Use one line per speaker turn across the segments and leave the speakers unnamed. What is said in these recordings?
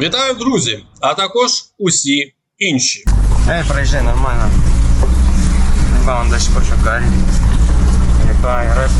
Вітаю, друзі! А також усі інші.
Ей, проїжджай нормально. Он десь почекай. Яка реп.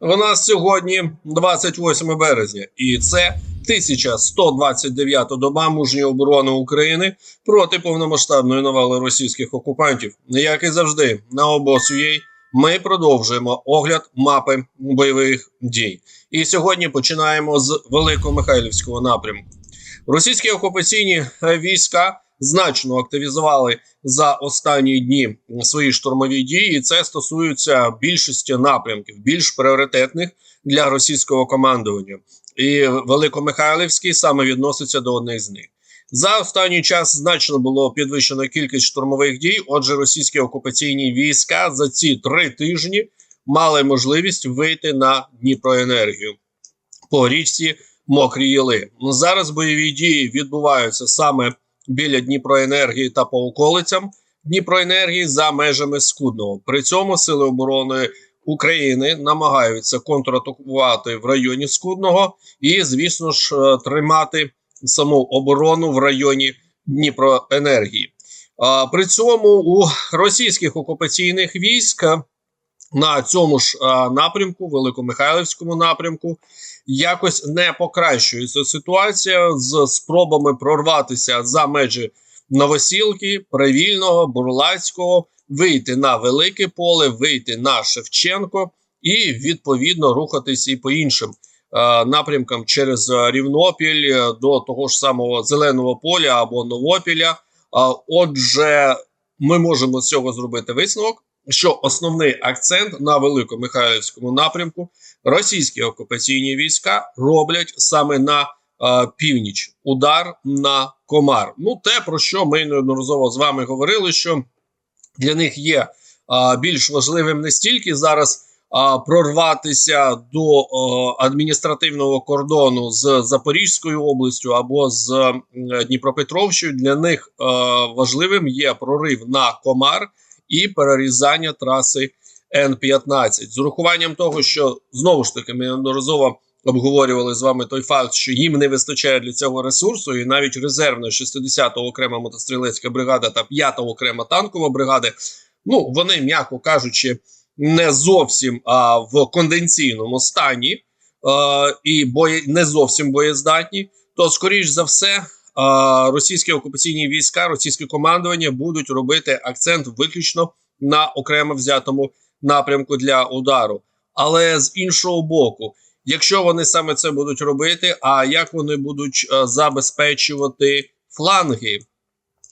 У нас сьогодні 28 березня, і це 1129 доба мужньої оборони України проти повномасштабної навали російських окупантів. Як і завжди, на обосуєй ми продовжуємо огляд мапи бойових дій. І сьогодні починаємо з Великомихайлівського напрямку. Російські окупаційні війська значно активізували за останні дні свої штурмові дії. і Це стосується більшості напрямків, більш пріоритетних для російського командування. І Великомихайлівський саме відноситься до одних з них. За останній час значно було підвищено кількість штурмових дій. Отже, російські окупаційні війська за ці три тижні мали можливість вийти на Дніпроенергію по річці Мокрі Єли. Зараз бойові дії відбуваються саме біля Дніпроенергії та по околицям Дніпроенергії за межами Скудного. При цьому сили оборони України намагаються контратакувати в районі Скудного і, звісно ж, е, тримати саму оборону в районі Дніпроенергії. А при цьому у російських окупаційних військ е, на цьому ж а, напрямку, Великомихайлівському напрямку, якось не покращується ситуація з спробами прорватися за межі Новосілки, Привільного, Бурлацького, вийти на велике поле, вийти на Шевченко і відповідно рухатись і по іншим е, напрямкам через е, Рівнопіль е, до того ж самого Зеленого поля або Новопіля. Отже, ми можемо з цього зробити висновок, що основний акцент на Великомихайлівському напрямку російські окупаційні війська роблять саме на е, північ удар на комар. Ну, те про що ми неодноразово з вами говорили, що для них є е, більш важливим не стільки зараз е, прорватися до адміністративного кордону з Запорізькою областю або з Дніпропетровщиною. Для них важливим є прорив на комар і перерізання траси Н-15 з урахуванням того, що знову ж таки ми неодноразово обговорювали з вами той факт, що їм не вистачає для цього ресурсу, і навіть резервна 60-та окрема мотострілецька бригада та 5-та окрема танкова бригада, ну вони, м'яко кажучи, не зовсім а в конденційному стані е, і бої, не зовсім боєздатні, то скоріш за все. Російські окупаційні війська, російське командування будуть робити акцент виключно на окремо взятому напрямку для удару. Але з іншого боку, якщо вони саме це будуть робити, а як вони будуть е, забезпечувати фланги,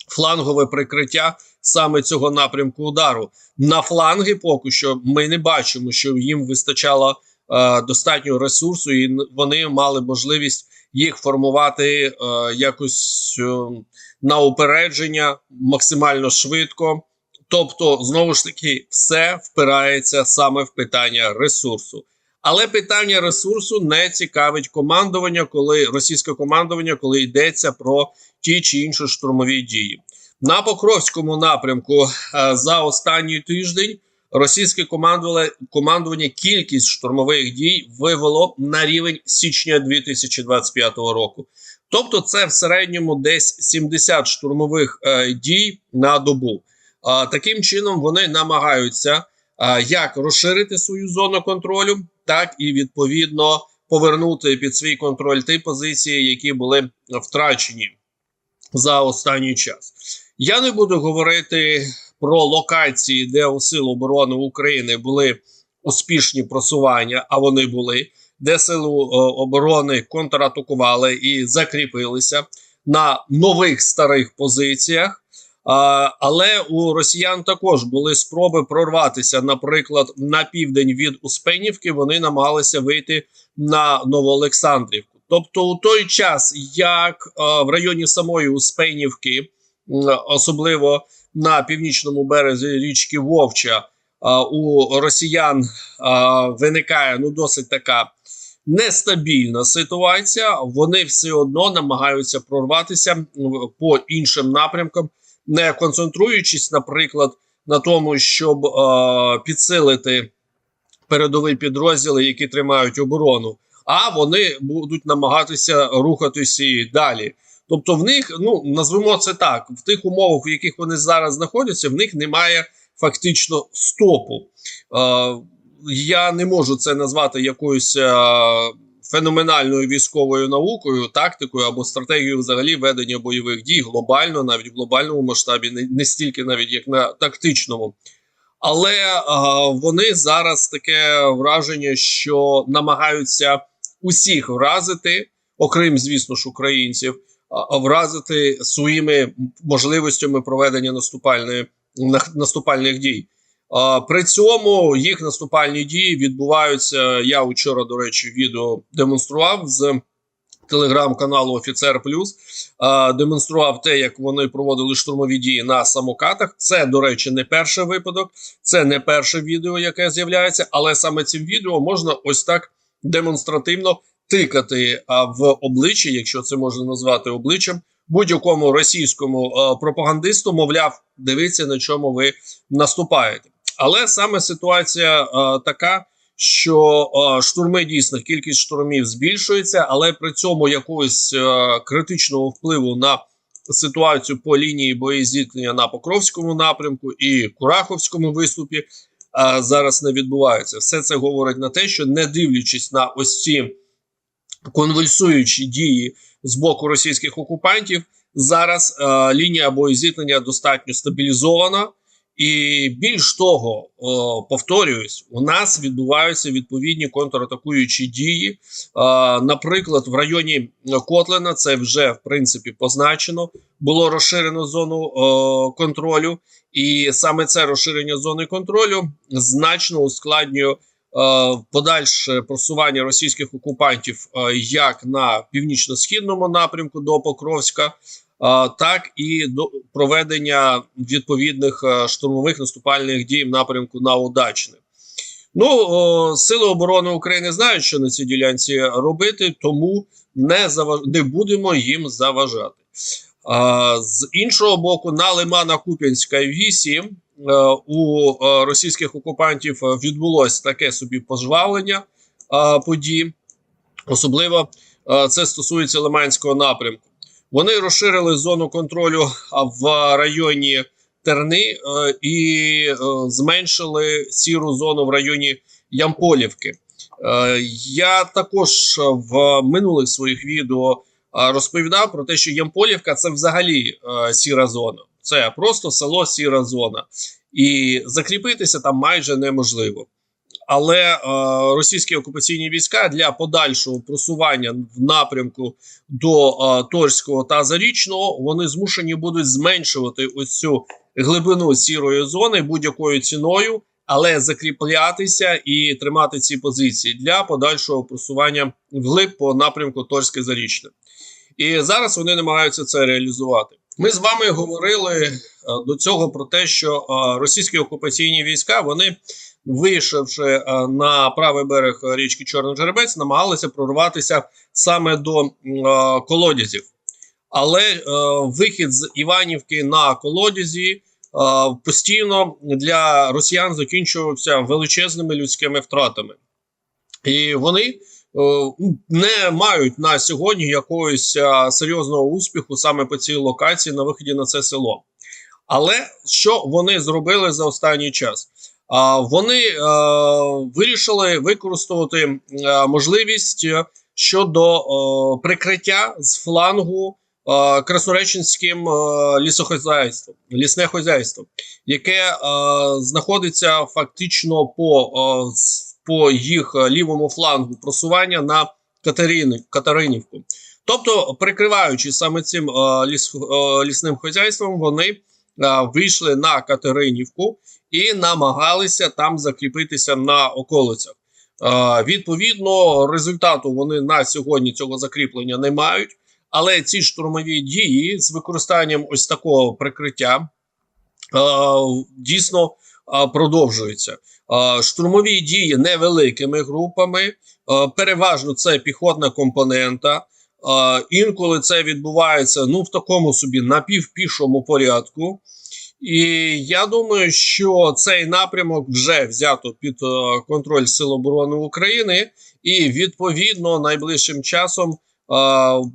флангове прикриття саме цього напрямку удару на фланги, поки що ми не бачимо, що їм вистачало е, достатньо ресурсу, і вони мали можливість їх формувати е, якось е, на упередження максимально швидко. Тобто, знову ж таки, все впирається саме в питання ресурсу. Але питання ресурсу не цікавить командування, коли російське командування, коли йдеться про ті чи інші штурмові дії. На Покровському напрямку е, за останній тиждень російське командування кількість штурмових дій вивело на рівень січня 2025 року. Тобто, це в середньому десь 70 штурмових е, дій на добу. Таким чином вони намагаються як розширити свою зону контролю, так і відповідно повернути під свій контроль ті позиції, які були втрачені за останній час. Я не буду говорити про локації, де у Сил оборони України були успішні просування, а вони були, де сили е, оборони контратакували і закріпилися на нових старих позиціях. Але у росіян також були спроби прорватися, наприклад, на південь від Успенівки. Вони намагалися вийти на Новоолександрівку. Тобто, у той час, як в районі самої Успенівки, особливо на північному березі річки Вовча, у росіян виникає ну досить така нестабільна ситуація. Вони все одно намагаються прорватися по іншим напрямкам не концентруючись, наприклад, на тому, щоб е, підсилити передові підрозділи, які тримають оборону, а вони будуть намагатися рухатися і далі. Тобто, в них, ну назвемо це так, в тих умовах, в яких вони зараз знаходяться, в них немає фактично стопу. Е, я не можу це назвати якоюсь е, феноменальною військовою наукою, тактикою або стратегією взагалі ведення бойових дій глобально, навіть в глобальному масштабі, не, не стільки навіть як на тактичному. Але е, вони зараз таке враження, що намагаються усіх вразити, окрім, звісно ж, українців, вразити своїми можливостями проведення наступальної наступальних дій. При цьому їх наступальні дії відбуваються. Я вчора, до речі, відео демонстрував з телеграм-каналу Офіцер Плюс. Демонстрував те, як вони проводили штурмові дії на самокатах. Це, до речі, не перший випадок, це не перше відео, яке з'являється, але саме цим відео можна ось так демонстративно тикати в обличчя, якщо це можна назвати обличчям, будь-якому російському пропагандисту, мовляв, дивіться, на чому ви наступаєте. Але саме ситуація така, що штурми дійсно кількість штурмів збільшується, але при цьому якогось критичного впливу на ситуацію по лінії боєзіткнення на Покровському напрямку і Кураховському виступі а, зараз не відбувається. Все це говорить на те, що не дивлячись на ось ці конвульсуючі дії з боку російських окупантів, зараз а, лінія боєзіткнення достатньо стабілізована. І більш того, повторююсь, у нас відбуваються відповідні контратакуючі дії. Е, наприклад, в районі Котлина це вже в принципі позначено. Було розширено зону контролю, і саме це розширення зони контролю значно ускладнює е, подальше просування російських окупантів е, як на північно-східному напрямку до Покровська, е, так і до проведення відповідних е, штурмових наступальних дій в напрямку на Удачне. Ну, сили оборони України знають, що на цій ділянці робити, тому не заваж... не будемо їм заважати. З іншого боку, на Лимана Куп'янська 8 е, у е, російських окупантів відбулось таке собі пожвавлення подій. Особливо це стосується Лиманського напрямку. Вони розширили зону контролю в районі Терни е, і е, зменшили сіру зону в районі Ямполівки. Е, Я також в минулих своїх відео розповідав про те, що Ямполівка це взагалі сіра зона. Це просто село сіра зона, і закріпитися там майже неможливо. Але е, російські окупаційні війська для подальшого просування в напрямку до е, Торського та Зарічного вони змушені будуть зменшувати ось цю глибину сірої зони будь-якою ціною, але закріплятися і тримати ці позиції для подальшого просування вглиб по напрямку Торське Зарічне. І зараз вони намагаються це реалізувати. Ми з вами говорили е, до цього про те, що е, російські окупаційні війська вони, вийшовши е, на правий берег річки Чорний Жеребець, намагалися прорватися саме до е, колодязів. Але е, вихід з Іванівки на колодязі постійно для росіян закінчувався величезними людськими втратами. І вони не мають на сьогодні якогось серйозного успіху саме по цій локації на виході на це село. Але що вони зробили за останній час? Вони е, вирішили використовувати е, можливість щодо прикриття з флангу е, краснореченським лісохозяйством, лісне хозяйство, яке знаходиться фактично по, по їх лівому флангу просування на Катерини, Катеринівку. Тобто, прикриваючи саме цим ліс, лісним хозяйством, вони вийшли на Катеринівку і намагалися там закріпитися на околицях. Е, відповідно, результату вони на сьогодні цього закріплення не мають. Але ці штурмові дії з використанням ось такого прикриття е, дійсно е, продовжуються. Е, штурмові дії невеликими групами, е, переважно це піхотна компонента. Е, інколи це відбувається ну в такому собі напівпішому порядку. І я думаю, що цей напрямок вже взято під е, контроль Сил оборони України, і відповідно найближчим часом е,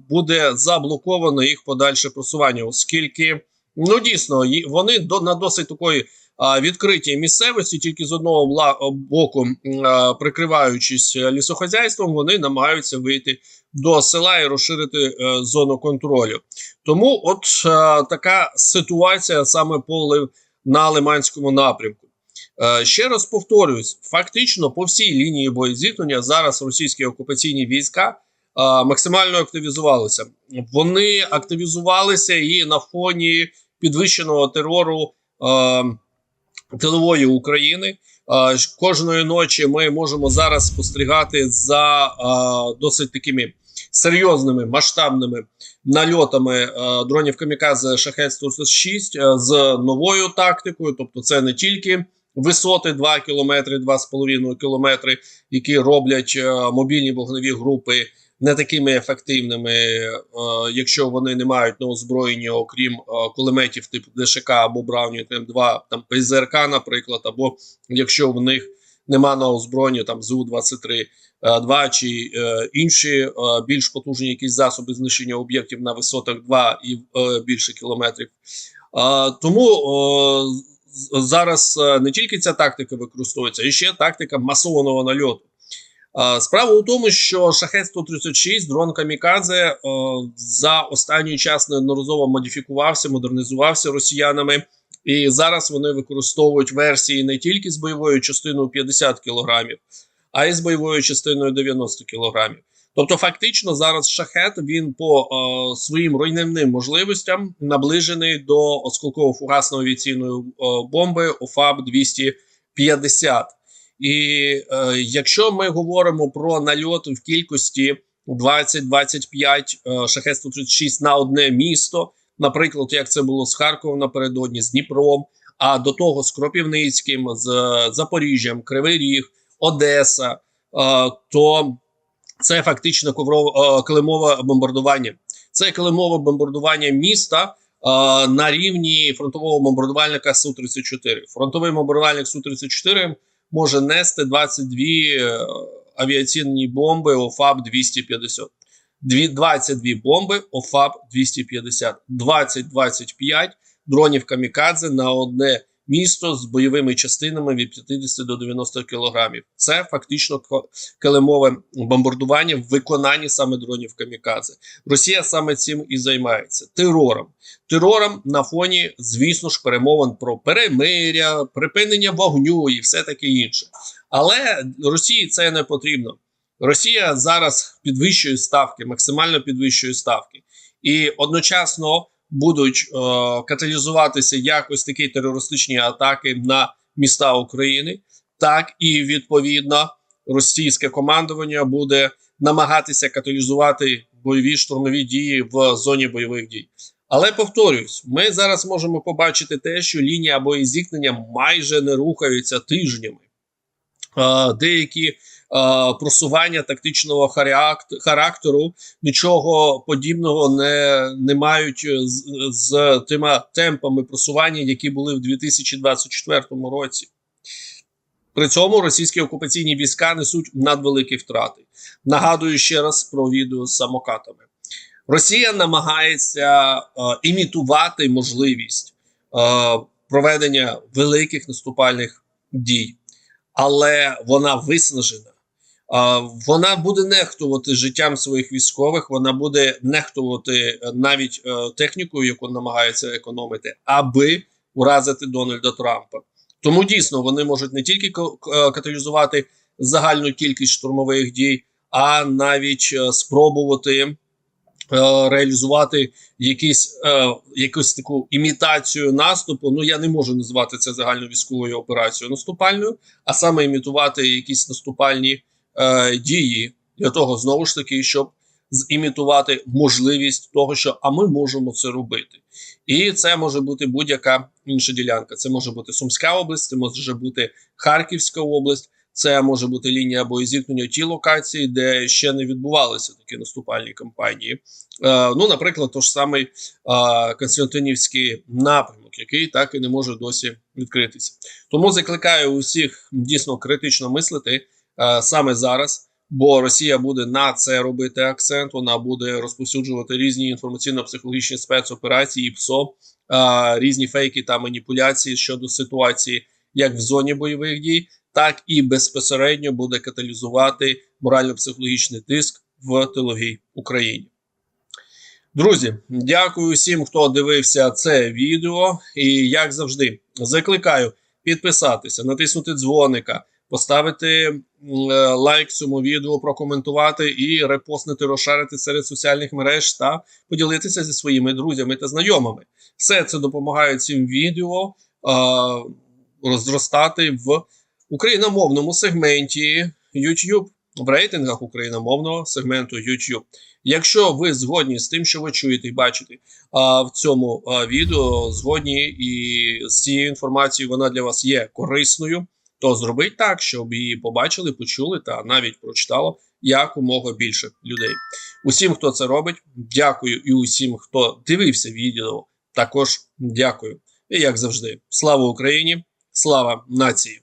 буде заблоковано їх подальше просування, оскільки ну дійсно вони до на досить такої відкритій місцевості, тільки з одного боку, прикриваючись е, лісохозяйством, вони намагаються вийти до села і розширити е, зону контролю. Тому, от е, така ситуація саме по Ли- на Лиманському напрямку. Ще раз повторюсь: фактично по всій лінії боєзіткнення зараз російські окупаційні війська максимально активізувалися. Вони активізувалися і на фоні підвищеного терору. Тилової України кожної ночі ми можемо зараз спостерігати за досить такими серйозними масштабними нальотами дронів камікадзе шахет 106 е, з новою тактикою. Тобто, це не тільки висоти 2 кілометри, 2,5 кілометри, які роблять мобільні вогневі групи не такими ефективними, е, якщо вони не мають на озброєнні, окрім е, кулеметів типу ДШК або Браунінг М2, там ПЗРК, наприклад, або якщо в них нема на озброєнні там ЗУ-23 е, 2 чи е, інші е, більш потужні якісь засоби знищення об'єктів на висотах 2 і більше кілометрів. Тому зараз не тільки ця тактика використовується, і ще тактика масованого нальоту. Е, Справа у тому, що шахет 136 дрон Камікадзе е, за останній час неодноразово модифікувався, модернізувався росіянами, і зараз вони використовують версії не тільки з бойовою частиною 50 кілограмів, а й з бойовою частиною 90 кілограмів. Тобто, фактично, зараз шахет він по е, своїм руйнівним можливостям наближений до осколково-фугасної авіаційної е, бомби ОФАБ 250. І е, якщо ми говоримо про нальоти в кількості 20-25 е, шахет 136 на одне місто, наприклад, як це було з Харковом напередодні, з Дніпром, а до того з Кропівницьким, з Запоріжжям, Кривий Ріг, Одеса, е, то це фактично коврово, е, килимове бомбардування. Це килимове бомбардування міста е, на рівні фронтового бомбардувальника Су-34. Фронтовий бомбардувальник Су-34 може нести 22 е, авіаційні бомби ОФАБ 250. Дві- 22 бомби ОФАБ 250, 20-25 дронів камікадзе на одне місто з бойовими частинами від 50 до 90 кілограмів. Це фактично килимове бомбардування в виконанні саме дронів камікадзе. Росія саме цим і займається терором. Терором на фоні, звісно ж, перемовин про перемиря, припинення вогню і все таке інше. Але Росії це не потрібно. Росія зараз підвищує ставки, максимально підвищує ставки, і одночасно будуть е, каталізуватися якось такі терористичні атаки на міста України, так і відповідно російське командування буде намагатися каталізувати бойові штурмові дії в зоні бойових дій. Але повторюсь, ми зараз можемо побачити те, що лінія боєзіткнення майже не рухаються тижнями. Е, деякі просування тактичного характер- характеру нічого подібного не, не мають е, з, з тими темпами просування, які були в 2024 році. При цьому російські окупаційні війська несуть надвеликі втрати. Нагадую ще раз про відео з самокатами. Росія намагається е, імітувати можливість е, проведення великих наступальних дій, але вона виснажена. Вона буде нехтувати життям своїх військових, вона буде нехтувати е, навіть е, технікою, яку намагається економити, аби уразити Дональда Трампа. Тому дійсно вони можуть не тільки е, каталізувати загальну кількість штурмових дій, а навіть спробувати реалізувати якісь, якусь таку імітацію наступу. Ну я не можу назвати це загальновійськовою операцією наступальною, а саме імітувати якісь наступальні е, дії для того, знову ж таки, щоб зімітувати можливість того, що а ми можемо це робити. І це може бути будь-яка інша ділянка. Це може бути Сумська область, це може бути Харківська область, Це може бути лінія боєзіткнення в ті локації, де ще не відбувалися такі наступальні кампанії. Е, ну, наприклад, той ж самий е, Константинівський напрямок, який так і не може досі відкритися. Тому закликаю усіх дійсно критично мислити саме зараз. Бо Росія буде на це робити акцент. Вона буде розповсюджувати різні інформаційно-психологічні спецоперації, ПСО, різні фейки та маніпуляції щодо ситуації, як в зоні бойових дій, так і безпосередньо буде каталізувати морально-психологічний тиск в тиловій Україні. Друзі, дякую всім, хто дивився це відео. І як завжди, закликаю підписатися, натиснути дзвоника, поставити е, лайк цьому відео, прокоментувати і репостнути, розшарити серед соціальних мереж та поділитися зі своїми друзями та знайомими. Все це допомагає цим відео розростати в україномовному сегменті YouTube, в рейтингах україномовного сегменту YouTube. Якщо ви згодні з тим, що ви чуєте і бачите а, в цьому а, відео, згодні і з цією інформацією вона для вас є корисною, то зробить так, щоб її побачили, почули та навіть прочитало якомога більше людей. Усім, хто це робить, дякую, і усім, хто дивився відео, також дякую. І як завжди, слава Україні, слава нації!